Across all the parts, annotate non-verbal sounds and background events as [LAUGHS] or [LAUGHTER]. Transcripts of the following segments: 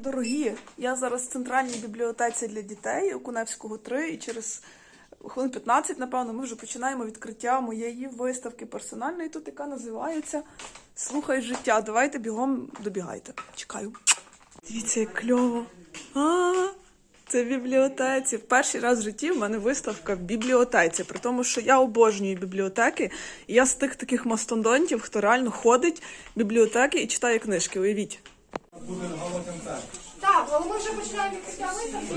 дорогі, я зараз в центральній бібліотеці для дітей у Куневського 3 і через хвилин 15, напевно, ми вже починаємо відкриття моєї виставки персональної тут, яка називається Слухай життя. Давайте бігом добігайте. Чекаю. Дивіться, як кльово. А, це в бібліотеці. В перший раз в житті в мене виставка в бібліотеці. При тому, що я обожнюю бібліотеки. І я з тих таких мастодонтів, хто реально ходить в бібліотеки і читає книжки. Уявіть. Буде гала-концерт. Так, бо ми вже починаємо відкриття виставки.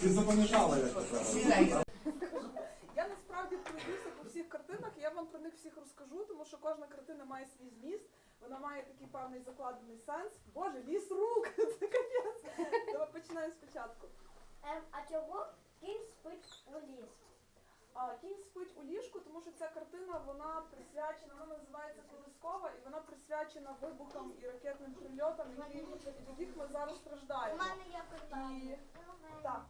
Ти запам'ятала, як це треба. Я насправді пройдуся по всіх картинах, я вам про них всіх розкажу, тому що кожна картина має свій зміст, вона має такий певний закладений сенс. Боже, ліс рук! [LAUGHS] Це капець. Давай починаємо спочатку. Ем, а чого кінь спить у ліс? А кінь спить у ліжку, тому що ця картина вона присвячена, вона називається присвячена вибухам і ракетним прильотам, які, від яких ми зараз страждаємо. У мене є питання. І так,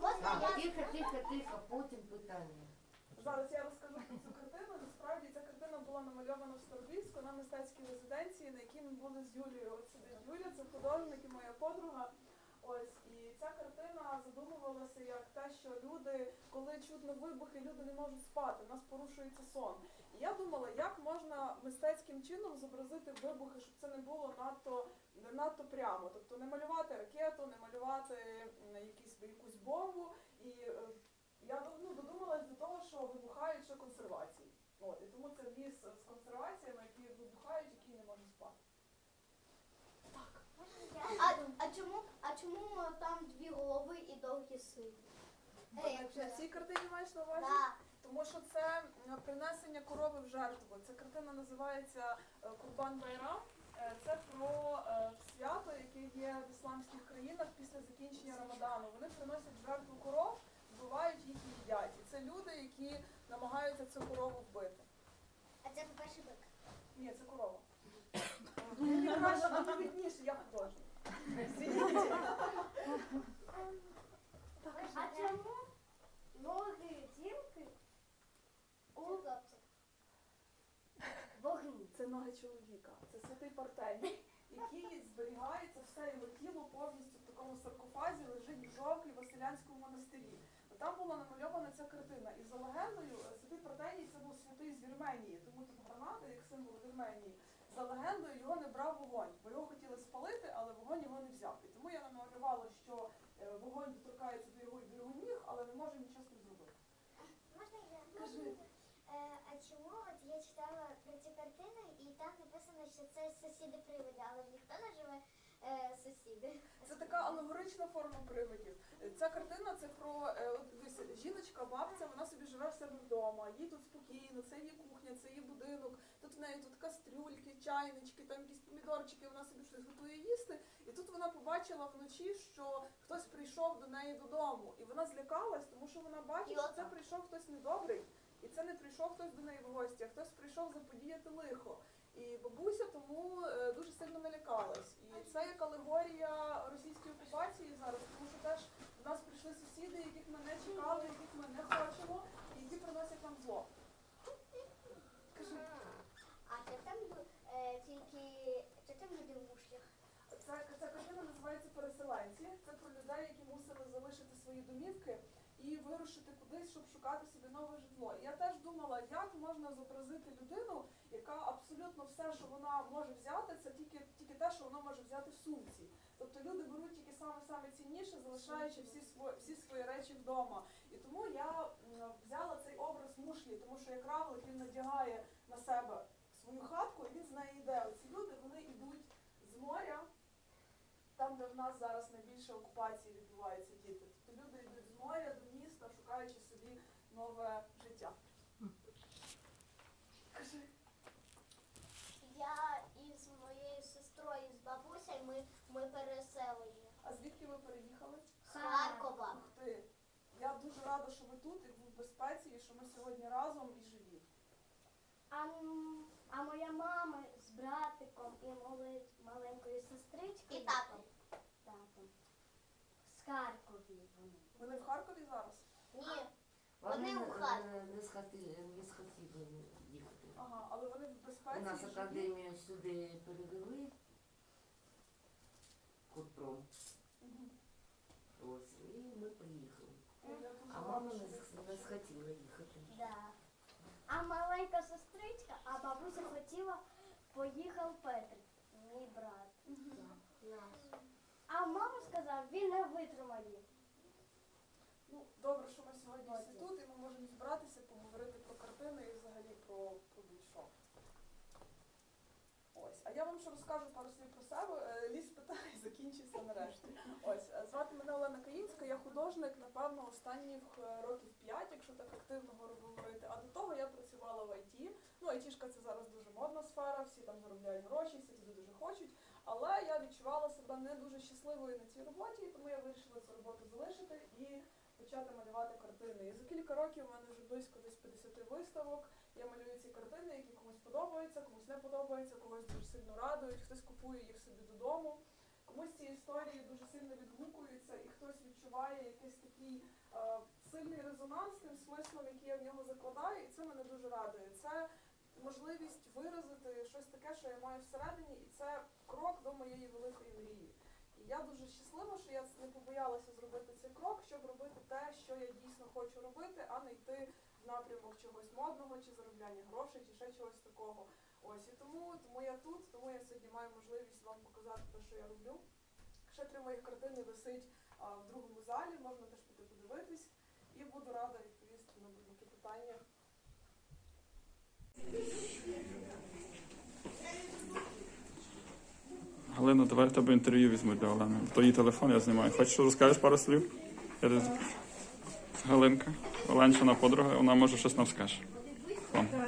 Можна я? Тихо, тихо, тихо, потім питання. Зараз я розкажу про цю картину. Насправді ця картина була намальована в Старобільську на мистецькій резиденції, на якій ми були з Юлією. От сидить Юля, це художник і моя подруга. Ось ця картина задумувалася як те, що люди, коли чутно вибухи, люди не можуть спати, у нас порушується сон. І я думала, як можна мистецьким чином зобразити вибухи, щоб це не було надто не надто прямо. Тобто не малювати ракету, не малювати якісь якусь бомбу. І е, я ну, додумалась до того, що вибухають ще консервації. От, і тому це ліс з консерваціями, які вибухають, які не можуть спати. А, а чому, чому там дві голови і довгі сили? На цій картині маєш на увазі? Да. Тому що це принесення корови в жертву. Ця картина називається е, Курбан Байрам. Е, Це про е, свято, яке є в ісламських країнах після закінчення Рамадану. Вони приносять в жертву коров, вбивають їх і їдять. І це люди, які намагаються цю корову вбити. А це по-перше бик. Ні, це корова. Мені краще, мені відніше, я художник. А чому ноги жінки у хлопця? Вогні. Це ноги чоловіка, це святий партень, який зберігається все його тіло повністю в такому саркофазі, лежить в жовтій Василянському монастирі. Там була намальована ця картина. І за легендою, е, святий Партеній це був святий з Вірменії, тому тут граната як символ Вірменії. За легендою його не брав вогонь, бо його хотіли спалити, вогонь його не взяв. І тому я намалювала, що е, вогонь доторкається до його, до його ніг, але не може нічого з ним зробити. Можна я? Кажи. Е, а чому от я читала про ці картини і там написано, що це сусіди привиди, але ніхто не живе е, сусіди. Це така алегорична форма привидів. Ця картина це про е, от дивись, жіночка, бабця, вона собі живе в себе вдома. Їй тут спокійно, це її кухня, це її будинок. Тут в неї тут кастрюльки, чайнички, там якісь помідорчики. Вона собі щось готує їсти. І тут вона побачила вночі, що хтось прийшов до неї додому, і вона злякалась, тому що вона бачить, що це прийшов хтось недобрий. І це не прийшов хтось до неї в гості, а хтось прийшов заподіяти лихо. І бабуся тому е, дуже сильно налякалась. І це як алегорія російської окупації зараз, тому що теж до нас прийшли сусіди, яких ми не чекали, яких ми не хочемо, і які приносять нам зло. Кажи, А це там е, тільки це там люди в мушлях. Ця, ця картина називається Переселенці. Це про людей, які мусили залишити свої домівки і вирушити кудись, щоб шукати собі нове житло. І я теж думала, як можна зобразити людину, яка абсолютно все, що вона може взяти, це тільки, тільки те, що вона може взяти в сумці. Тобто люди беруть тільки саме саме цінніше, залишаючи всі свої всі свої речі вдома. І тому я взяла цей образ мушлі, тому що як равлик він надягає на себе свою хатку, і він з неї йде. Оці люди вони йдуть з моря, там, де в нас зараз найбільше окупації відбуваються діти. Тобто люди йдуть з моря до міста, шукаючи собі нове життя. Кажи. Я із моєю сестрою, з бабусею, ми, ми переселені. А звідки ви переїхали? З Харкова. Ух ти. Я дуже рада, що ви тут і ви в безпеці, і що ми сьогодні разом і живі. А, а моя мама з братиком і маленькою сестричкою. І татом. Татом. З Харкові вони. Ви не в Харкові зараз? Ні. Вони у не- Харкові. Не схотіли, не схотіли їхати. Ага, але вони в безпеці. У нас живі? академію сюди перевели. Кутром. Мгм. Ось, і ми приїхали. А мама не, не схотіла їхати. Да. А маленька сестричка, а бабуся хотіла, поїхав Петрик, мій брат. Наш. А мама сказав, він не витримає. Ну, добре, що ми сьогодні всі тут, і ми можемо зібратися, поговорити про картини і взагалі про, про будь-що. Ось, а я вам ще розкажу пару слів про себе. Е, Ліс питає, [LAUGHS] закінчився нарешті. Ось, е, звати мене Олена Каїнська, я художник, напевно, останніх е, років 5, якщо так активно говорити. А до того я працювала в ІТ. Ну, айтішка це зараз дуже модна сфера, всі там заробляють гроші, всі туди дуже хочуть. Але я відчувала себе не дуже щасливою на цій роботі, тому я вирішила цю роботу залишити і почати малювати картини. І за кілька років у мене вже близько десь 50 виставок. Я малюю ці картини, які комусь подобаються, комусь не подобаються, когось дуже сильно радують, хтось купує їх собі додому. Комусь ці історії дуже сильно відгукуються, і хтось відчуває якийсь такий е, сильний резонанс тим смислом, який я в нього закладаю, і це мене дуже радує. Це можливість виразити щось таке, що я маю всередині, і це крок до моєї великої мрії. І я дуже щаслива, що я не побоялася зробити цей крок, щоб робити те, що я дійсно хочу робити, а не йти напрямок чогось модного, чи заробляння грошей, чи ще чогось такого. Ось і тому, тому я тут, тому я сьогодні маю можливість вам показати те, що я роблю. Ще три моїх картини висить а, в другому залі, можна теж піти подивитись. І буду рада відповісти на будь-які питання. Галина, давай в тебе інтерв'ю візьму для Олени. То її телефон я знімаю. Хочеш, розкажеш пару слів? Я десь- Галинка, Оленчина подруга, вона може щось нам скаже.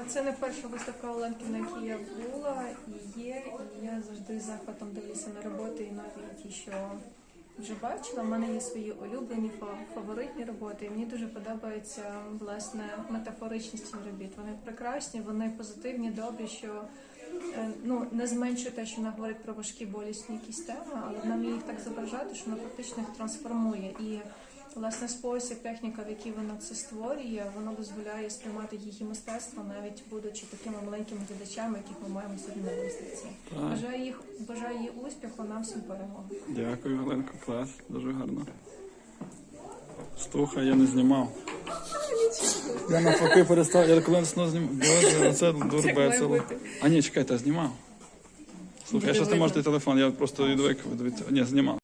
Це не перша виставка Оленки, на якій я була і є, і я завжди з захватом дивлюся на роботи, і навіть ті, що вже бачила. У мене є свої улюблені фаворитні роботи. І мені дуже подобається власне метафоричність робіт. Вони прекрасні, вони позитивні, добрі, що е, ну не зменшує те, що вона говорить про важкі болісні якісь теми, але вона вміє їх так зображати, що вона фактично їх трансформує. І власне спосіб, техніка, в якій вона це створює, воно дозволяє сприймати її мистецтво, навіть будучи такими маленькими глядачами, яких ми маємо сьогодні на виставці. Бажаю їх, бажаю їй успіху, нам всім перемоги. Дякую, Галинко, клас, дуже гарно. Слухай, я не знімав. Я навпаки перестав, я коли знову знімав. Боже, [LAUGHS] це дуже весело. А ні, чекайте, я знімав. Слухай, я щас не можу телефон, я просто відвик від від. Ні, знімав.